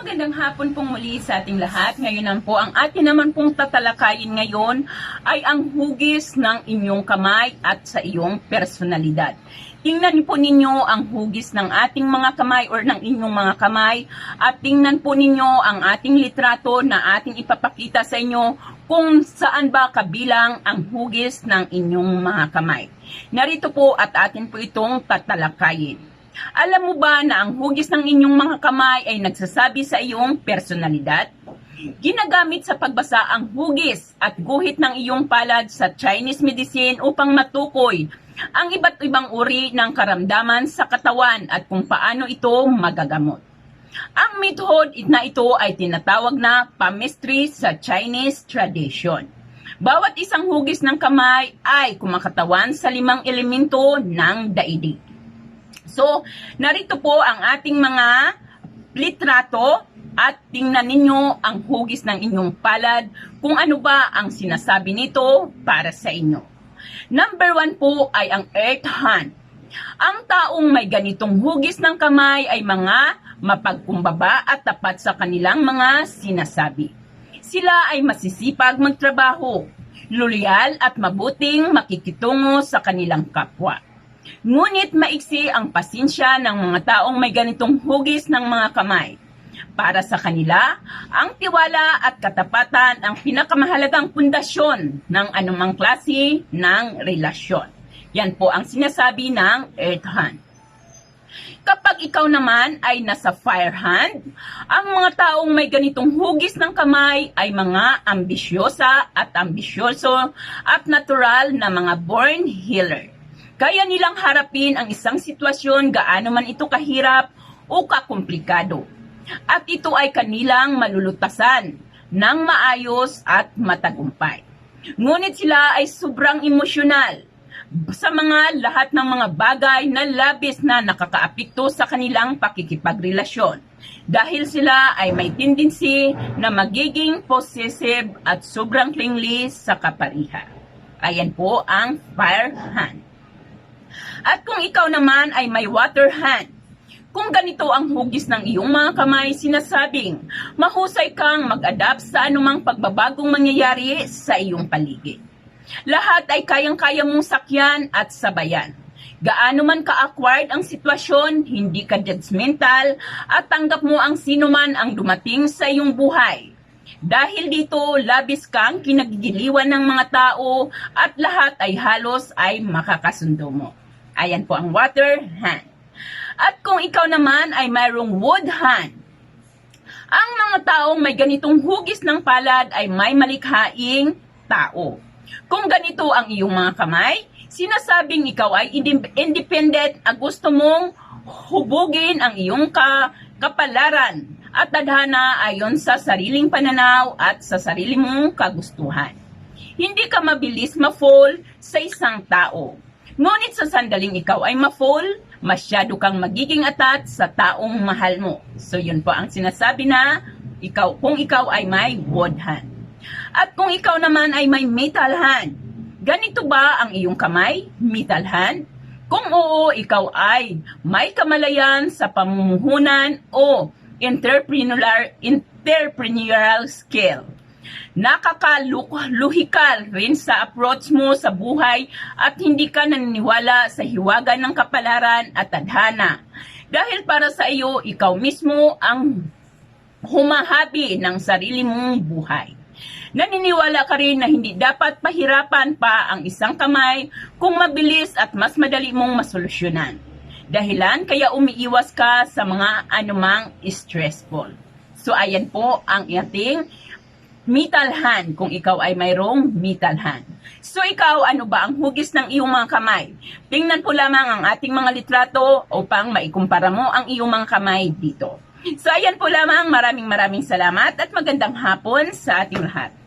magandang hapon pong muli sa ating lahat. Ngayon naman po, ang atin naman pong tatalakayin ngayon ay ang hugis ng inyong kamay at sa iyong personalidad. Tingnan po ninyo ang hugis ng ating mga kamay or ng inyong mga kamay at tingnan po ninyo ang ating litrato na ating ipapakita sa inyo kung saan ba kabilang ang hugis ng inyong mga kamay. Narito po at atin po itong tatalakayin. Alam mo ba na ang hugis ng inyong mga kamay ay nagsasabi sa iyong personalidad? Ginagamit sa pagbasa ang hugis at guhit ng iyong palad sa Chinese medicine upang matukoy ang iba't ibang uri ng karamdaman sa katawan at kung paano ito magagamot. Ang method na ito ay tinatawag na palmistry sa Chinese tradition. Bawat isang hugis ng kamay ay kumakatawan sa limang elemento ng daigdig. So, narito po ang ating mga litrato at tingnan ninyo ang hugis ng inyong palad kung ano ba ang sinasabi nito para sa inyo. Number one po ay ang earth hand. Ang taong may ganitong hugis ng kamay ay mga mapagkumbaba at tapat sa kanilang mga sinasabi. Sila ay masisipag magtrabaho, loyal at mabuting makikitungo sa kanilang kapwa. Ngunit maiksi ang pasensya ng mga taong may ganitong hugis ng mga kamay. Para sa kanila, ang tiwala at katapatan ang pinakamahalagang pundasyon ng anumang klase ng relasyon. Yan po ang sinasabi ng Earth Hand. Kapag ikaw naman ay nasa fire hand, ang mga taong may ganitong hugis ng kamay ay mga ambisyosa at ambisyoso at natural na mga born healer. Kaya nilang harapin ang isang sitwasyon gaano man ito kahirap o kakomplikado. At ito ay kanilang malulutasan ng maayos at matagumpay. Ngunit sila ay sobrang emosyonal sa mga lahat ng mga bagay na labis na nakakaapekto sa kanilang pakikipagrelasyon. Dahil sila ay may tendency na magiging possessive at sobrang clingy sa kapariha. Ayan po ang fire hand. At kung ikaw naman ay may water hand, kung ganito ang hugis ng iyong mga kamay, sinasabing mahusay kang mag-adapt sa anumang pagbabagong mangyayari sa iyong paligid. Lahat ay kayang-kaya mong sakyan at sabayan. Gaano man ka-acquired ang sitwasyon, hindi ka judgmental at tanggap mo ang sino man ang dumating sa iyong buhay. Dahil dito, labis kang kinagigiliwan ng mga tao at lahat ay halos ay makakasundo mo. Ayan po ang water hand. At kung ikaw naman ay mayroong wood hand, ang mga taong may ganitong hugis ng palad ay may malikhaing tao. Kung ganito ang iyong mga kamay, sinasabing ikaw ay independent at gusto mong hubugin ang iyong ka kapalaran at tadhana ayon sa sariling pananaw at sa sarili mong kagustuhan. Hindi ka mabilis ma-fall sa isang tao. Ngunit sa sandaling ikaw ay ma-fall, masyado kang magiging atat sa taong mahal mo. So yun po ang sinasabi na ikaw kung ikaw ay may wood hand. At kung ikaw naman ay may metal hand, ganito ba ang iyong kamay, metal hand? Kung oo, ikaw ay may kamalayan sa pamumuhunan o entrepreneurial, entrepreneurial skill. Nakakaluhikal rin sa approach mo sa buhay at hindi ka naniniwala sa hiwaga ng kapalaran at tadhana. Dahil para sa iyo, ikaw mismo ang humahabi ng sarili mong buhay. Naniniwala ka rin na hindi dapat pahirapan pa ang isang kamay kung mabilis at mas madali mong masolusyonan. Dahilan kaya umiiwas ka sa mga anumang stressful. So ayan po ang ating metal hand kung ikaw ay mayroong metal hand. So ikaw, ano ba ang hugis ng iyong mga kamay? Tingnan po lamang ang ating mga litrato upang maikumpara mo ang iyong mga kamay dito. So ayan po lamang, maraming maraming salamat at magandang hapon sa ating lahat.